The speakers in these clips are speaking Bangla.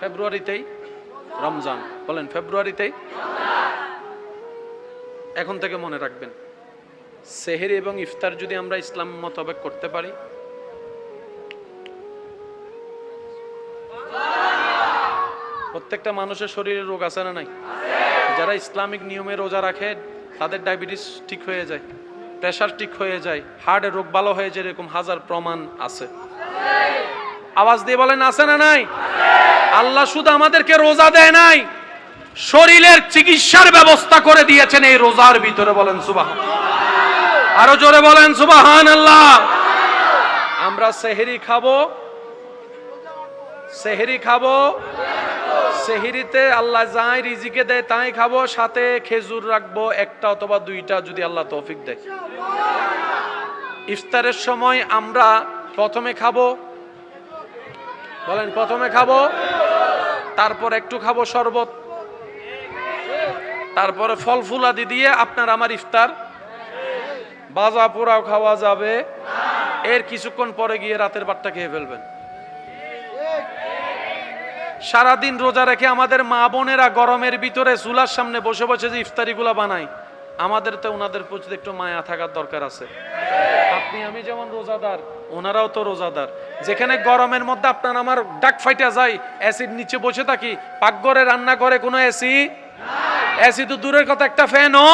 ফেব্রুয়ারিতেই? রমজান, বলেন ফেব্রুয়ারিতেই? এখন থেকে মনে রাখবেন, সেহেরি এবং ইফতার যদি আমরা ইসলাম মোতাবেক করতে পারি, প্রত্যেকটা মানুষের শরীরে রোগ আছে না নাই? যারা ইসলামিক নিয়মে রোজা রাখে, তাদের ডায়াবেটিস ঠিক হয়ে যায় প্রেশার ঠিক হয়ে যায়, হার্টের রোগ ভালো হয়ে যায়, এরকম হাজার প্রমাণ আছে। আওয়াজ দিয়ে বলেন, আছে না নাই? আল্লাহ শুধু আমাদেরকে রোজা দেয় নাই, শরীরের চিকিৎসার ব্যবস্থা করে দিয়েছেন এই রোজার ভিতরে বলেন সুবাহ আরও জোরে বলেন সুবাহান আল্লাহ আমরা সেহেরি খাব সেহেরি খাব, সেহেরিতে আল্লাহ যাই রিজিকে দেয় তাই খাব, সাথে খেজুর রাখব, একটা অথবা দুইটা যদি আল্লাহ তৌফিক দেয়। ইফতারের সময় আমরা প্রথমে খাব, বলেন প্রথমে খাব তারপর একটু খাব শরবত। তারপরে ফল ফুলাদি দিয়ে আপনার আমার ইফতার। বাজা পোড়াও খাওয়া যাবে। এর কিছুক্ষণ পরে গিয়ে রাতের ভাতটা খেয়ে ফেলবেন। সারাদিন রোজা রেখে আমাদের মা বোনেরা গরমের ভিতরে চুলার সামনে বসে বসে যে ইফতারিগুলা বানায় আমাদের তো ওনাদের প্রতি একটু মায়া থাকার দরকার আছে। আপনি, আমি যেমন রোজাদার ওনারাও তো রোজাদার। যেখানে গরমের মধ্যে আপনার আমার ডাক ফাইটা যায় অ্যাসিড নিচে বসে থাকি। পাকঘরে রান্না করে কোনো এসি এসি তো দূরের কথা, একটা ফ্যানও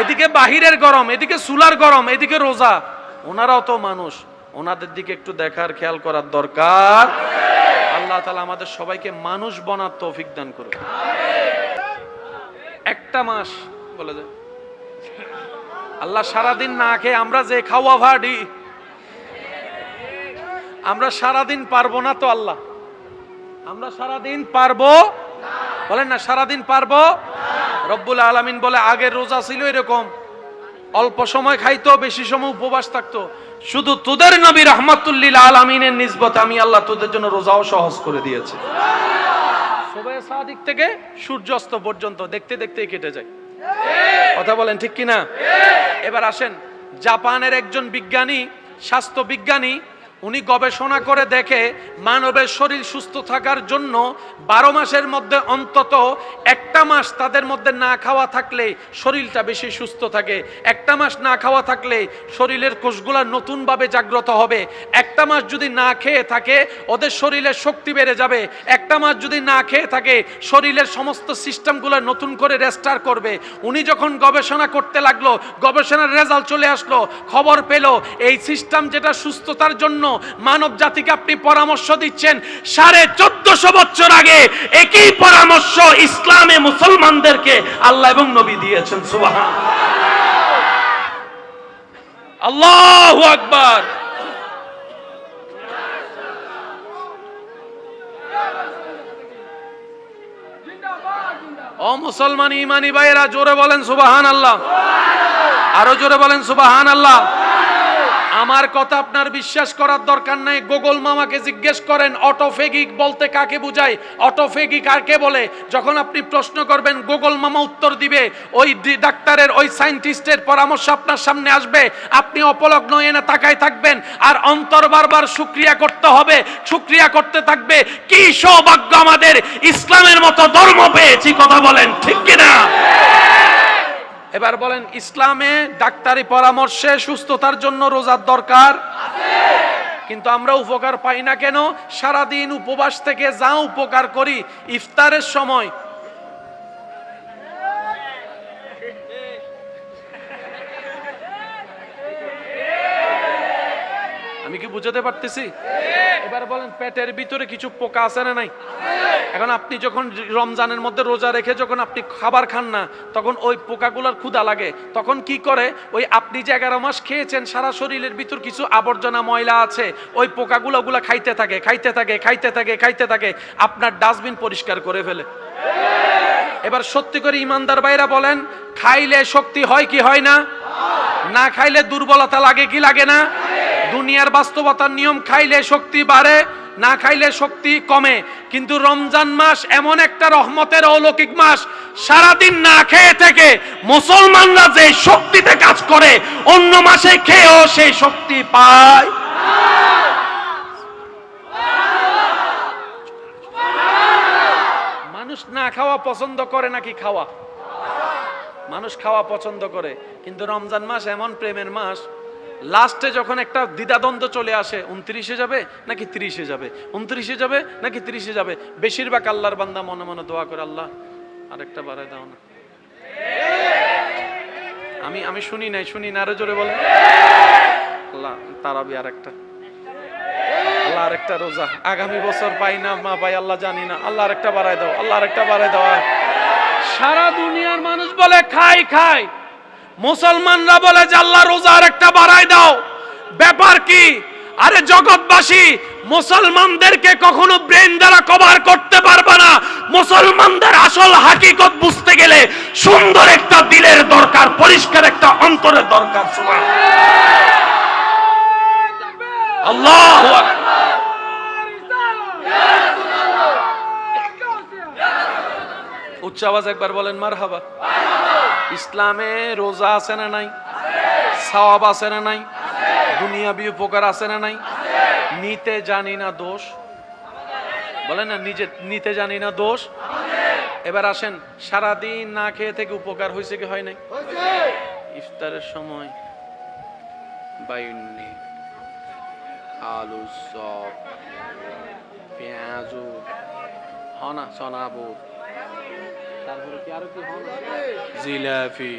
এদিকে বাহিরের গরম, এদিকে চুলার গরম, এদিকে রোজা। ওনারাও তো মানুষ। ওনাদের দিকে একটু দেখার খেয়াল করার দরকার। আল্লাহ তালা আমাদের সবাইকে মানুষ বনার তৌফিক দান করুন একটা মাস, বলে যায় আল্লাহ সারাদিন না খেয়ে আমরা যে খাওয়া ভাড়ি আমরা সারাদিন পারব না তো আল্লাহ? আমরা সারাদিন পারব? বলেন না, সারাদিন পারব? রব্বুল আলামিন বলে, আগের রোজা ছিল এরকম। অল্প সময় খাইতো, বেশি সময় উপবাস থাকতো। শুধু তোদের নবী রহমাতুল্লিল আলামিনের নিসবত আমি আল্লাহ তোদের জন্য রোজাও সহজ করে দিয়েছি। সাদিক থেকে সূর্যাস্ত পর্যন্ত দেখতে দেখতে কেটে যায়। কথা বলেন ঠিক কিনা? এবার আসেন, জাপানের একজন বিজ্ঞানী, স্বাস্থ্য বিজ্ঞানী উনি গবেষণা করে দেখে মানবের শরীর সুস্থ থাকার জন্য বারো মাসের মধ্যে অন্তত একটা মাস তাদের মধ্যে না খাওয়া থাকলে শরীরটা বেশি সুস্থ থাকে। একটা মাস না খাওয়া থাকলে শরীরের কোষগুলা নতুনভাবে জাগ্রত হবে। একটা মাস যদি না খেয়ে থাকে, ওদের শরীরের শক্তি বেড়ে যাবে। একটা মাস যদি না খেয়ে থাকে, শরীরের সমস্ত সিস্টেমগুলো নতুন করে রেস্টার করবে। উনি যখন গবেষণা করতে লাগল, গবেষণার রেজাল্ট চলে আসলো, খবর পেল, এই সিস্টেম যেটা সুস্থতার জন্য মানব জাতিকে আপনি পরামর্শ দিচ্ছেন, সাড়ে চোদ্দশো বছর আগে একই পরামর্শ ইসলামে মুসলমানদেরকে আল্লাহ এবং নবী দিয়েছেন, সুবাহান। আল্লাহ আকবার। ও মুসলমান ইমানি ভাইয়েরা, জোরে বলেন সুবাহান আল্লাহ আরও জোরে বলেন সুবাহান আল্লাহ আমার কথা আপনার বিশ্বাস করার দরকার নাই। গুগল মামাকে জিজ্ঞেস করেন, অটোফেগিক বলতে কাকে বুঝায়? অটোফেগি কাকে বলে? যখন আপনি প্রশ্ন করবেন, গুগল মামা উত্তর দিবে, ওই ডাক্তারের, ওই সায়েন্টিস্টের পরামর্শ আপনার সামনে আসবে। আপনি অপলগ্ন এনে তাকায় থাকবেন, আর অন্তর বারবার শুক্রিয়া করতে হবে। শুক্রিয়া করতে থাকবে, কি সৌভাগ্য আমাদের ইসলামের মতো ধর্ম পেয়েছি, কথা বলেন ঠিক কিনা? এবার বলেন ইসলামে ডাক্তারি পরামর্শে সুস্থতার জন্য রোজার দরকার? কিন্তু আমরা উপকার পাই না কেন? সারাদিন উপবাস থেকে যা উপকার করি ইফতারের সময় কি বুঝাতে পারতেছি? এবার বলেন, পেটের ভিতরে কিছু পোকা আছে না নাই? এখন আপনি যখন রমজানের মধ্যে রোজা রেখে যখন আপনি খাবার খান না, তখন ওই পোকাগুলোর ক্ষুধা লাগে। তখন কি করে? ওই আপনি যে এগারো মাস খেয়েছেন, সারা শরীরের ভিতর কিছু আবর্জনা ময়লা আছে, ওই পোকাগুলো ওগুলো খাইতে থাকে খাইতে থাকে খাইতে থাকে খাইতে থাকে, আপনার ডাস্টবিন পরিষ্কার করে ফেলে। এবার সত্যি করে ইমানদার ভাইরা বলেন, খাইলে শক্তি হয় কি হয় না? না খাইলে দুর্বলতা লাগে কি লাগে না? দুনিয়ার বাস্তবতার নিয়ম খাইলে শক্তি বাড়ে, না খাইলে শক্তি কমে। কিন্তু রমজান মাস এমন একটা রহমতের অলৌকিক মাস, সারাদিন না খেয়ে থেকে মুসলমানরা যে শক্তিতে কাজ করে, অন্য মাসে খেয়েও সেই শক্তি পায়। মানুষ না খাওয়া পছন্দ করে নাকি খাওয়া? মানুষ খাওয়া পছন্দ করে, কিন্তু রমজান মাস এমন প্রেমের মাস লাস্টে যখন একটা দ্বিধাদ্বন্দ্ব চলে আসে, উনত্রিশে যাবে নাকি তিরিশে যাবে? উনত্রিশে যাবে নাকি তিরিশে যাবে? বেশিরভাগ আল্লাহর বান্দা মনে মনে দোয়া করে, আল্লাহ, আরেকটা বাড়ায় দাও না। আমি আমি শুনি নাই, শুনি না, আরও জোরে বলে আল্লাহ, তারাবি আর একটা আল্লাহ, আরেকটা রোজা। আগামী বছর পাই না, মা পাই, আল্লাহ জানি না। আল্লাহ, আরেকটা বাড়ায় দাও, আল্লাহ, আরেকটা বাড়ায় দাও। সারা দুনিয়ার মানুষ বলে, খাই খাই। মুসলমানরা বলে যে আল্লাহ রোজা আরেকটা বাড়ায় দাও। ব্যাপার কি? আরে জগৎবাসী, মুসলমানদেরকে কখনো ব্রেন দ্বারা কভার করতে পারবে না। মুসলমানদের আসল হাকিকত বুঝতে গেলে সুন্দর একটা দিলের দরকার, পরিষ্কার একটা অন্তরের দরকার আল্লাহ উচ্চ আওয়াজ একবার বলেন মার হাবা ইসলামে রোজা আছে না নাই? সওয়াব আছে না নাই? দুনিয়াবি উপকার আছে না নাই? নিতে জানি না দোষ। বলেন না, নিজে নিতে জানি না দোষ। এবার আসেন, সারাদিন না খেয়ে থেকে উপকার হয়েছে কি হয় নাই? ইফতারের সময় বাইন্নি আলু চপ, পেঁয়াজু, হনা সনাবুট তারপরে কি কি জিলাপি,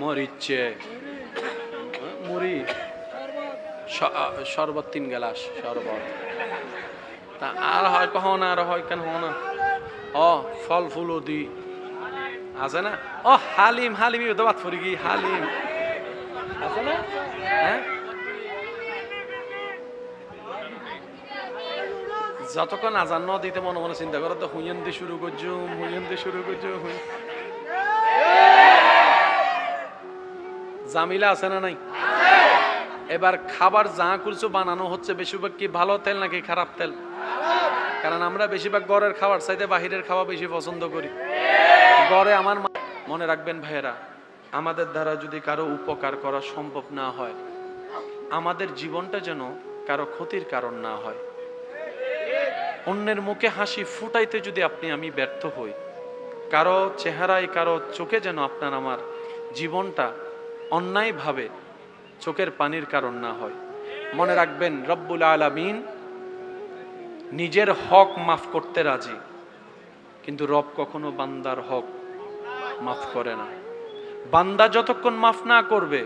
মরিচে, মুড়ি শরবত তিন গেলাস, শরবত। তা আর হয় কখন আর হয় কেন হো না? ও ফল ফুলও দি। আছে না? ও হালিম হালিম বাদ ফুরি কি হালিম। আছে না? হ্যাঁ? যতক্ষণ আজান ন দিতে মনে মনে চিন্তা করো তো, হুইয়েন দিয়ে শুরু করছ, হুইয়েন দিয়ে শুরু করছ জামিলা আছে না নাই? এবার খাবার যা করছ, বানানো হচ্ছে বেশিরভাগ কি ভালো তেল নাকি খারাপ তেল? কারণ আমরা বেশিরভাগ গড়ের খাবার চাইতে বাহিরের খাওয়া বেশি পছন্দ করি। গড়ে আমার মনে রাখবেন ভাইয়েরা, আমাদের দ্বারা যদি কারও উপকার করা সম্ভব না হয়, আমাদের জীবনটা যেন কারও ক্ষতির কারণ না হয়। অন্যের মুখে হাসি ফুটাইতে যদি আপনি আমি ব্যর্থ হই, কারও চেহারায় কারও চোখে যেন আপনার আমার জীবনটা অন্যায়ভাবে চোখের পানির কারণ না হয়। মনে রাখবেন, রব্বুল আলামিন নিজের হক মাফ করতে রাজি, কিন্তু রব কখনো বান্দার হক মাফ করে না। বান্দা যতক্ষণ মাফ না করবে,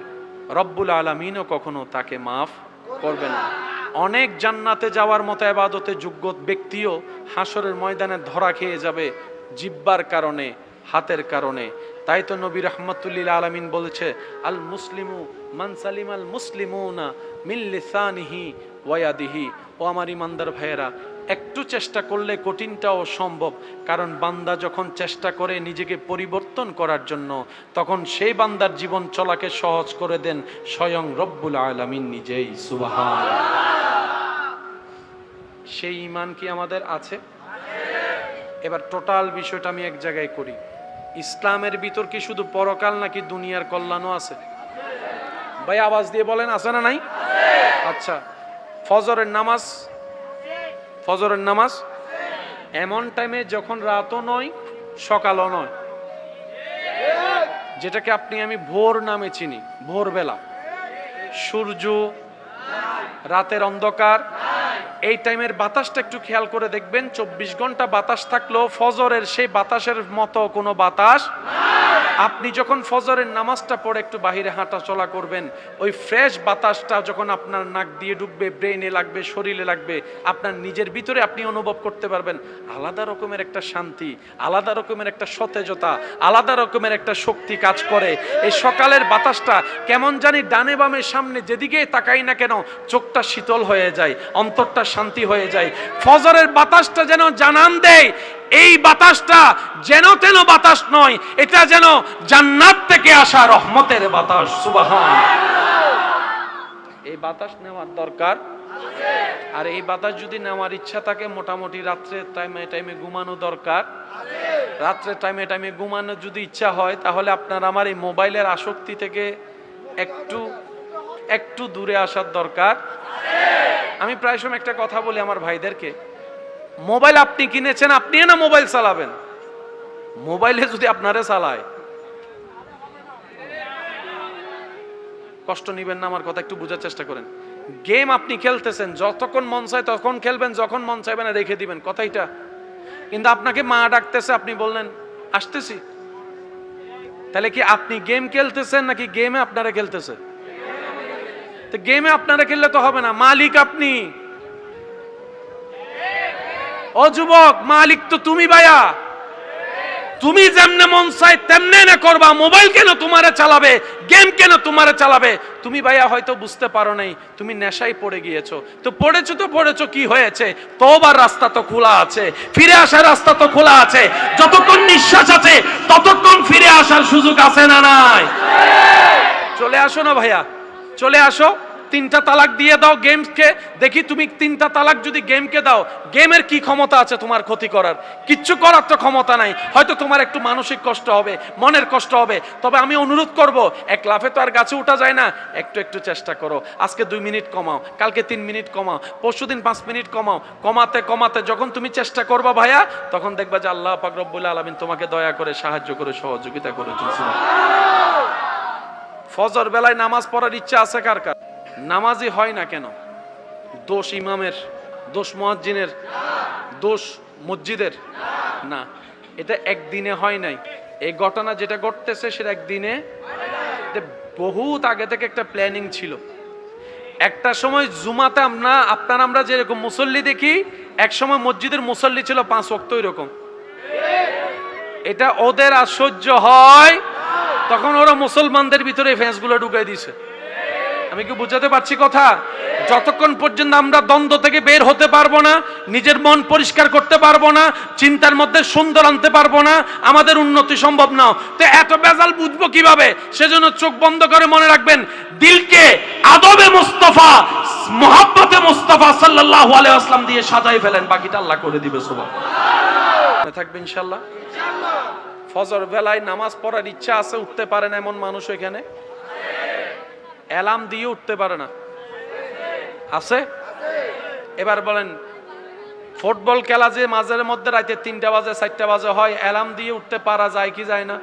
রব্বুল আলামিনও কখনো তাকে মাফ করবে না। অনেক জান্নাতে যাওয়ার মতো আবাদতে যোগ্য ব্যক্তিও হাসরের ময়দানে ধরা খেয়ে যাবে জিব্বার কারণে, হাতের কারণে। তাই তো নবী রহমতুল্লিল আলমিন বলেছে, আল মুসলিমু মানসালিম আল মুসলিমুনা মিল্লিসানিহি ওয়াদিহি ও আমার ইমানদার ভাইয়েরা, একটু চেষ্টা করলে কঠিনটাও সম্ভব, কারণ বান্দা যখন চেষ্টা করে নিজেকে পরিবর্তন করার জন্য, তখন সেই বান্দার জীবন চলাকে সহজ করে দেন স্বয়ং রব্বুল আলামিন নিজেই। সুবাহান সেই ইমান কি আমাদের আছে? এবার টোটাল বিষয়টা আমি এক জায়গায় করি। ইসলামের ভিতর কি শুধু পরকাল নাকি দুনিয়ার কল্যাণও আছে? ভাই, আওয়াজ দিয়ে বলেন, আছে না নাই? আচ্ছা ফজরের নামাজ? ফজরের নামাজ? এমন টাইমে যখন রাতও নয়, সকালও নয়। যেটাকে আপনি, আমি ভোর নামে চিনি, ভোরবেলা। সূর্য, রাতের অন্ধকার এই টাইমের বাতাসটা একটু খেয়াল করে দেখবেন, চব্বিশ ঘণ্টা বাতাস থাকলেও ফজরের সেই বাতাসের মতো কোনো বাতাস আপনি যখন ফজরের নামাজটা পড়ে একটু বাহিরে হাঁটা চলা করবেন, ওই ফ্রেশ বাতাসটা যখন আপনার নাক দিয়ে ঢুকবে ব্রেনে লাগবে, শরীরে লাগবে, আপনার নিজের ভিতরে আপনি অনুভব করতে পারবেন, আলাদা রকমের একটা শান্তি, আলাদা রকমের একটা সতেজতা, আলাদা রকমের একটা শক্তি কাজ করে। এই সকালের বাতাসটা কেমন জানি ডানে বামে সামনে যেদিকে তাকাই না কেন, চোখটা শীতল হয়ে যায়, অন্তরটা শান্তি হয়ে যায়। ফজরের বাতাসটা যেন জানান দেয় এই বাতাসটা যেন তেন বাতাস নয়, এটা যেন জান্নাত থেকে আসা রহমতের বাতাস, সুবাহান। এই বাতাস নেওয়ার দরকার? আর এই বাতাস যদি নেওয়ার ইচ্ছা থাকে, মোটামুটি রাত্রে টাইমে টাইমে ঘুমানো দরকার। রাত্রে টাইমে টাইমে ঘুমানো যদি ইচ্ছা হয়, তাহলে আপনার আমার এই মোবাইলের আসক্তি থেকে একটু একটু দূরে আসার দরকার। আমি প্রায় সময় একটা কথা বলি আমার ভাইদেরকে। মোবাইল আপনি কিনেছেন, আপনি না মোবাইল চালাবেন? মোবাইলে যদি আপনারে চালায়। কষ্ট নিবেন না, আমার কথা একটু বোঝার চেষ্টা করেন। গেম আপনি খেলতেছেন, যতক্ষণ মন চায় তখন খেলবেন, যখন মন চাইবে না রেখে দিবেন কথাইটা কিন্তু আপনাকে মা ডাকতেছে, আপনি বললেন, আসতেছি। তাহলে কি আপনি গেম খেলতেছেন নাকি গেমে আপনারা খেলতেছে? তো গেমে আপনারা খেললে তো হবে না, মালিক আপনি। ও যুবক, মালিক তো তুমি ভাইয়া। তুমি যেমনে মন চাই তেমনে না করবা, মোবাইল কেন তোমারে চালাবে, গেম কেন তোমারে চালাবে? তুমি ভাইয়া হয়তো বুঝতে পারো নাই, তুমি নেশায় পড়ে গিয়েছো। তো পড়েছো তো পড়েছো, কি হয়েছে? তোবার রাস্তা তো খোলা আছে, ফিরে আসার রাস্তা তো খোলা আছে। যতক্ষণ নিঃশ্বাস আছে, ততক্ষণ ফিরে আসার সুযোগ আছে না নাই? চলে আসো না ভাইয়া, চলে আসো। তিনটা তালাক দিয়ে দাও গেমকে। দেখি তুমি তিনটা তালাক যদি গেমকে দাও, গেমের কি ক্ষমতা আছে তোমার ক্ষতি করার? কিচ্ছু করার তো ক্ষমতা নাই। হয়তো তোমার একটু মানসিক কষ্ট হবে, মনের কষ্ট হবে। তবে আমি অনুরোধ করব, এক লাফে তো আর গাছে উঠা যায় না। একটু একটু চেষ্টা করো। আজকে দুই মিনিট কমাও, কালকে তিন মিনিট কমাও, পরশু দিন পাঁচ মিনিট কমাও। কমাতে কমাতে যখন তুমি চেষ্টা করবা ভাইয়া, তখন দেখবা যে আল্লাহ পাক রব্বুল আলামিন তোমাকে দয়া করে সাহায্য করে, সহযোগিতা করে ফজর বেলায় নামাজ পড়ার ইচ্ছা আছে কার কার? নামাজই হয় না কেন? দোষ ইমামের, দোষ মুয়াজ্জিনের, দোষ মসজিদের? না, এটা একদিনে হয় নাই। এই ঘটনা যেটা ঘটতেছে সেটা একদিনে বহুত আগে থেকে একটা প্ল্যানিং ছিল। একটা সময় জুমাতে আমরা, আপনার আমরা যেরকম মুসল্লি দেখি, এক সময় মসজিদের মুসল্লি ছিল পাঁচ ওয়াক্ত এরকম এটা ওদের সহ্য হয়, তখন ওরা মুসলমানদের ভিতরে ফ্যাঁসগুলো ঢুকাই দিছে। আমি কি বুঝাতে পারছি কথা? যতক্ষণ পর্যন্ত আমরা দ্বন্দ্ব থেকে বের হতে পারব না, নিজের মন পরিষ্কার করতে পারব না, চিন্তার মধ্যে সুন্দর আনতে পারব না, আমাদের উন্নতি সম্ভব না। তো এত বেজাল বুঝব কীভাবে? সেজন্য চোখ বন্ধ করে মনে রাখবেন, দিলকে আদবে মুস্তফা, মোহাব্বতে মুস্তফা সাল্লাল্লাহু আলাইহি আসলাম দিয়ে সাজাই ফেলেন, বাকিটা আল্লাহ করে দিবে, সুবহান। থাকবে ইনশাআল্লাহ? ফজর বেলায় নামাজ পড়ার ইচ্ছা আছে, উঠতে পারে না এমন মানুষ এখানে? অ্যালার্ম দিয়ে উঠতে পারে না। আছে? এবার বলেন, ফুটবল খেলা যে মাঝের মধ্যে রাতে তিনটা বাজে, চারটা বাজে হয়, অ্যালার্ম দিয়ে উঠতে পারা যায় কি যায় না?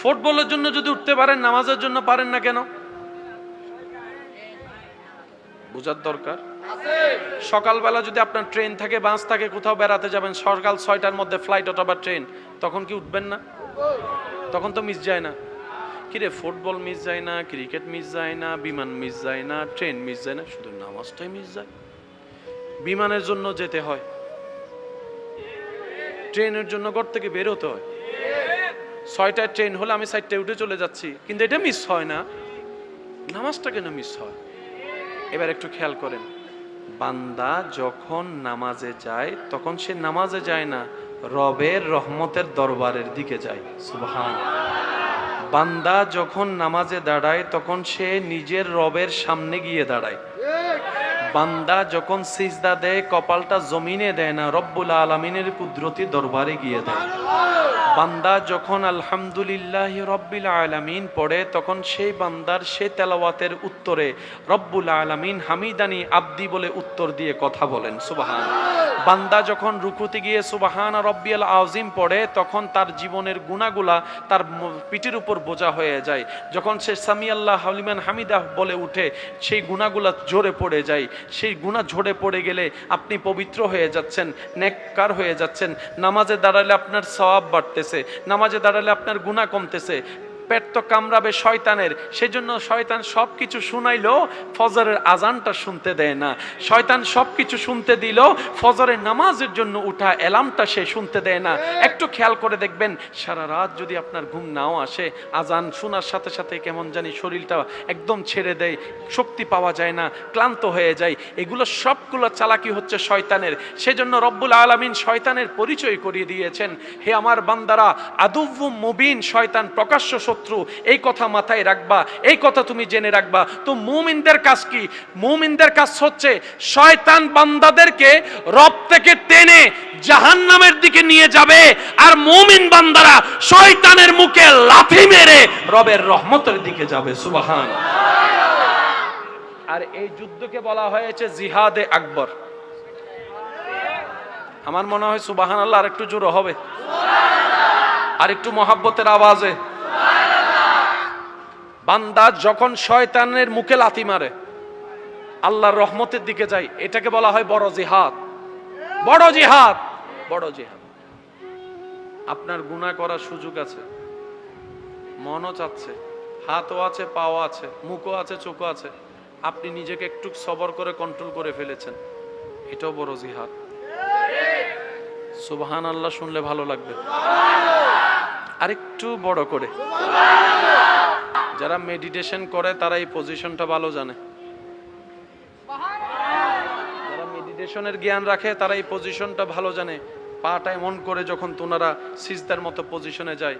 ফুটবলের জন্য যদি উঠতে পারেন, নামাজের জন্য পারেন না কেন? বুঝার দরকার? সকালবেলা যদি আপনার ট্রেন থাকে, বাস থাকে, কোথাও বেড়াতে যাবেন, সকাল ছয়টার মধ্যে ফ্লাইট অথবা ট্রেন, তখন কি উঠবেন না? তখন তো মিস যায় না। কিরে, ফুটবল মিস যায় না ক্রিকেট মিস যায় না, বিমান মিস যায় না ট্রেন মিস যায় না, শুধু নামাজটাই মিস যায়। বিমানের জন্য যেতে হয়। ট্রেনের জন্য ঘর থেকে বের হতে হয়। ছয়টায় ট্রেন হলে আমি সাইডটায় উঠে চলে যাচ্ছি। কিন্তু এটা মিস হয় না। নামাজটা কেন মিস হয়? এবার একটু খেয়াল করেন। বান্দা যখন নামাজে যায়, তখন সে নামাজে যায় না, রবের রহমতের দরবারের দিকে যায়। সুবহান বান্দা যখন নামাজে দাঁড়ায় তখন সে নিজের রবের সামনে গিয়ে দাঁড়ায়। বান্দা যখন সিজদা দেয় কপালটা জমিনে দেয় না রব্বুল আলমিনের কুদরতি দরবারে গিয়ে দেয়। বান্দা যখন আলহামদুলিল্লাহ রব্বিল আলামিন পড়ে তখন সেই বান্দার সে তেলাওয়াতের উত্তরে রব্বুল আলামিন হামিদানি আব্দি বলে উত্তর দিয়ে কথা বলেন। সুবাহান বান্দা যখন রুকুতে গিয়ে সুবাহান রব্বিয়াল আজিম পড়ে তখন তার জীবনের গুণাগুলা তার পিঠের উপর বোঝা হয়ে যায়। যখন সে সামি আল্লাহ হালিমান হামিদা বলে উঠে সেই গুণাগুলা জোরে পড়ে যায়। সেই গুণা ঝরে পড়ে গেলে আপনি পবিত্র হয়ে যাচ্ছেন, নেককার হয়ে যাচ্ছেন। নামাজে দাঁড়ালে আপনার সওয়াব বাড়তেছে, নামাজে দাঁড়ালে আপনার গুণা কমতেছে। পেট তো কামড়াবে শয়তানের। সেজন্য শয়তান সব কিছু শুনাইলো ফজরের আজানটা শুনতে দেয় না। শয়তান সব কিছু শুনতে দিল ফজরের নামাজের জন্য উঠা অ্যালার্মটা সে শুনতে দেয় না। একটু খেয়াল করে দেখবেন সারা রাত যদি আপনার ঘুম নাও আসে আজান শোনার সাথে সাথে কেমন জানি শরীরটা একদম ছেড়ে দেয় শক্তি পাওয়া যায় না ক্লান্ত হয়ে যায়। এগুলো সবগুলো চালাকি হচ্ছে শয়তানের। সেজন্য রব্বুল আলমিন শয়তানের পরিচয় করিয়ে দিয়েছেন হে আমার বান্দারা আদুব্বু মুবিন শয়তান প্রকাশ্য শত্রু এই কথা মাথায় রাখবা এই কথা তুমি জেনে রাখবা। তো মুমিনদের কাজ কি? মুমিনদের কাজ হচ্ছে শয়তান বান্দাদেরকে রব থেকে টেনে জাহান্নামের দিকে নিয়ে যাবে আর মুমিন বান্দারা শয়তানের মুখে লাথি মেরে রবের রহমতের দিকে যাবে। সুবাহান আর এই যুদ্ধকে বলা হয়েছে জিহাদে আকবর। আমার মনে হয় সুবাহান আল্লাহ আর একটু জোরো হবে। আর একটু মহাব্বতের আওয়াজে। বান্দা যখন শয়তানের মুখে লাথি মারে, আল্লাহর রহমতের দিকে যাই এটাকে বলা হয় বড় জিহাদ। বড় জিহাদ! বড় জিহাদ। আপনার গুনাহ করার সুযোগ আছে। মনও চাচ্ছে। হাতও আছে, পাও আছে, মুখও আছে, চোখও আছে। আপনি নিজেকে একটু সবর করে কন্ট্রোল করে ফেলেছেন। এটাও বড় জিহাদ। সুবহান আল্লাহ শুনলে ভালো লাগবে। আরেকটু বড় করে। যারা মেডিটেশন করে, তারা এই পজিশনটা ভালো জানে। যারা মেডিটেশনের জ্ঞান রাখে, তারা এই পজিশনটা ভালো জানে। পাটা এমন করে যখন তোনারা সিজদার মতো পজিশনে যায়।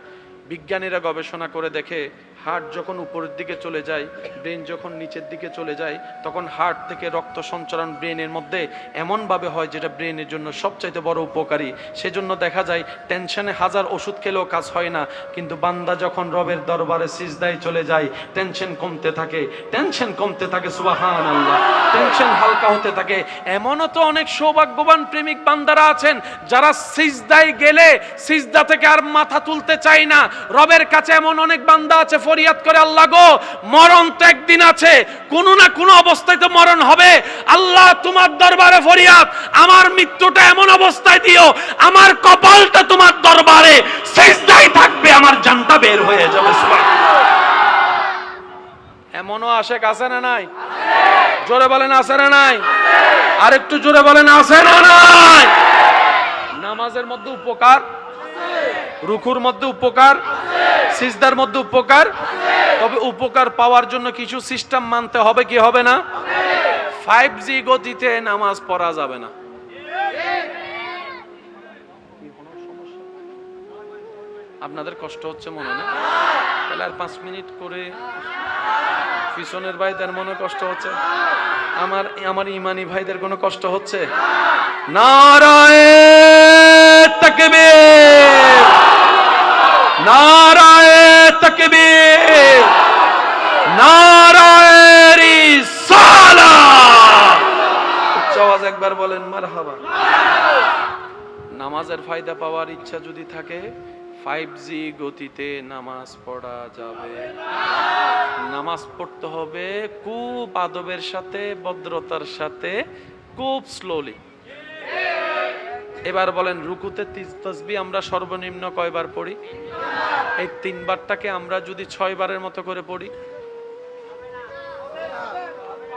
বিজ্ঞানীরা গবেষণা করে দেখে হার্ট যখন উপরের দিকে চলে যায়, ব্রেন যখন নিচের দিকে চলে যায়, তখন হার্ট থেকে রক্ত সঞ্চালন ব্রেনের মধ্যে এমনভাবে হয় যেটা ব্রেনের জন্য সবচাইতে বড় উপকারী। সেজন্য দেখা যায়, টেনশনে হাজার ওষুধ খেলেও কাজ হয় না, কিন্তু বান্দা যখন রবের দরবারে সিজদায় চলে যায়, টেনশন কমতে থাকে, টেনশন কমতে থাকে সুবাহান আল্লাহ টেনশন হালকা হতে থাকে। এমনও তো অনেক সৌভাগ্যবান প্রেমিক বান্দারা আছেন, যারা সিজদায় গেলে সিজদা থেকে আর মাথা তুলতে চায় না। রবের কাছে এমন অনেক বান্দা আছে ফরিয়াদ করে, আল্লাহ গো, মরণ তো একদিন আছে। কোনো না কোনো অবস্থায় তো মরণ হবে। আল্লাহ, তোমার দরবারে ফরিয়াদ। আমার মৃত্যুটা এমন অবস্থায় দিও, আমার কপালটা তোমার দরবারে। সিজদায় থাকবে, আমার জানটা বের হয়ে যাবে এমনও আশেক আছে না নাই? জোরে বলেন, আছে না নাই? আর একটু জোরে বলেন, আছে না নাই? নামাজের মধ্যে উপকার? রুকুর মধ্যে উপকার, সিজদার মধ্যে উপকার। তবে উপকার পাওয়ার জন্য কিছু সিস্টেম মানতে হবে কি হবে না? ফাইভ জি গতিতে নামাজ পড়া যাবে না। আপনাদের কষ্ট হচ্ছে মনে না? তাহলে আর পাঁচ মিনিট করে পিছনের ভাইদের মনে কষ্ট হচ্ছে? আমার আমার ইমানি ভাইদের কোনো কষ্ট হচ্ছে? নারায়ে তাকবীর! নারায়ে তাকবীর, নারায়ে রিসালাত। উচ্চ আওয়াজ একবার বলেন, মারহাবা। নামাজের ফায়দা পাওয়ার ইচ্ছা যদি থাকে ফাইভ জি গতিতে নামাজ পড়া যাবে। নামাজ পড়তে হবে খুব আদবের সাথে, ভদ্রতার সাথে, খুব স্লোলি এবার বলেন, রুকুতে তসবি আমরা সর্বনিম্ন কয়বার পড়ি? এই তিনবারটাকে আমরা যদি ছয় বারের মতো করে পড়ি।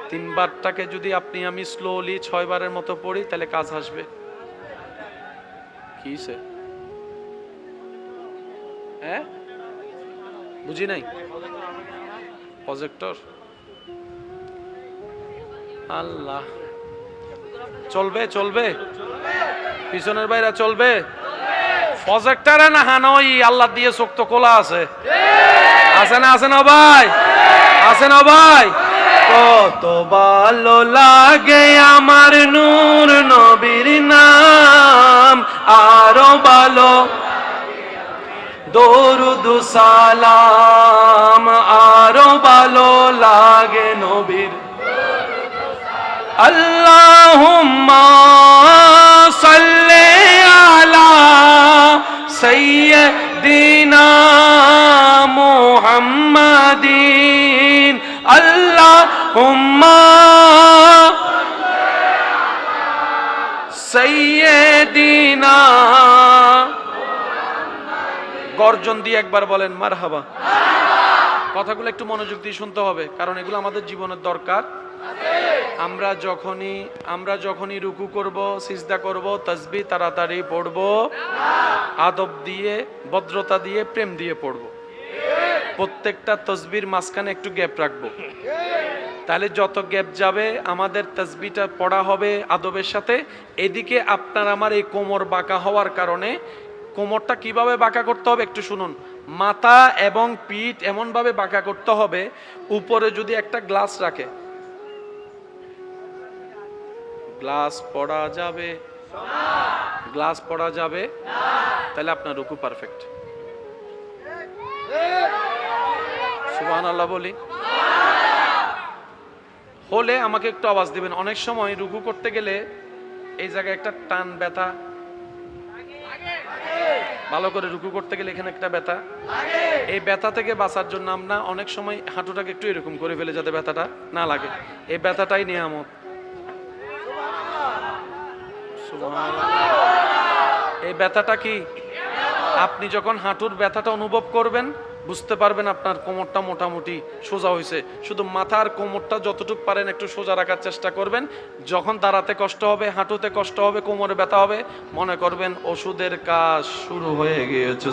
তিনবারটাকে যদি আপনি আমি স্লোলি ছয় বারের মতো পড়ি, তাহলে কাজ আসবে। কিসে হ্যাঁ? বুঝি নাই? প্রজেক্টর আল্লাহ। চলবে চলবে। পিছনের বাইরা চলবে? প্রজেক্টরে না হানই আল্লাহ দিয়ে চোখ তো আছে। আছে না আছে না ভাই? আছে না ভাই? কত ভালো লাগে আমার নূর নবীর নাম, আরও ভালো। দরুদ সালাম, আরও ভালো লাগে নবীর। আল্লাহুম্মা মুহাম্মাদিন আল্লাহুম্মা সাইয়্যিদিনা গর্জন দিয়ে একবার বলেন, মারহাবা। কথাগুলো একটু মনোযোগ দিয়ে শুনতে হবে, কারণ এগুলো আমাদের জীবনের দরকার। আমরা যখনই আমরা যখনই রুকু করব, সিজদা করব, তসবি তাড়াতাড়ি পড়ব, আদব দিয়ে, ভদ্রতা দিয়ে, প্রেম দিয়ে পড়ব। প্রত্যেকটা তসবির মাঝখানে একটু গ্যাপ রাখব। তাহলে যত গ্যাপ যাবে, আমাদের তসবিটা পড়া হবে আদবের সাথে। এদিকে আপনার আমার এই কোমর বাঁকা হওয়ার কারণে, কোমরটা কীভাবে বাঁকা করতে হবে একটু শুনুন। মাথা এবং পিঠ এমনভাবে বাঁকা করতে হবে, উপরে যদি একটা গ্লাস রাখে। গ্লাস পড়া যাবে। গ্লাস পড়া যাবে। তাহলে আপনার রুকু পারফেক্ট। সুবহান বলি। হলে আমাকে একটু আওয়াজ দিবেন। অনেক সময় রুকু করতে গেলে এই জায়গায় একটা টান ব্যথা। ভালো করে রুকু করতে গেলে এখানে একটা ব্যথা। এই ব্যথা থেকে বাঁচার জন্য আমরা অনেক সময় হাঁটুটাকে একটু এরকম করে ফেলে যাতে ব্যথাটা না লাগে। এই ব্যথাটাই নিয়ামত। এই ব্যথাটা কি? আপনি যখন হাঁটুর ব্যথাটা অনুভব করবেন, বুঝতে পারবেন আপনার কোমরটা মোটামুটি সোজা হয়েছে শুধু মাথার কোমরটা যতটুকু পারেন একটু সোজা রাখার চেষ্টা করবেন। যখন দাঁড়াতে কষ্ট হবে, হাঁটুতে কষ্ট হবে, কোমরে ব্যথা হবে, মনে করবেন ওষুধের কাজ শুরু হয়ে গিয়েছে।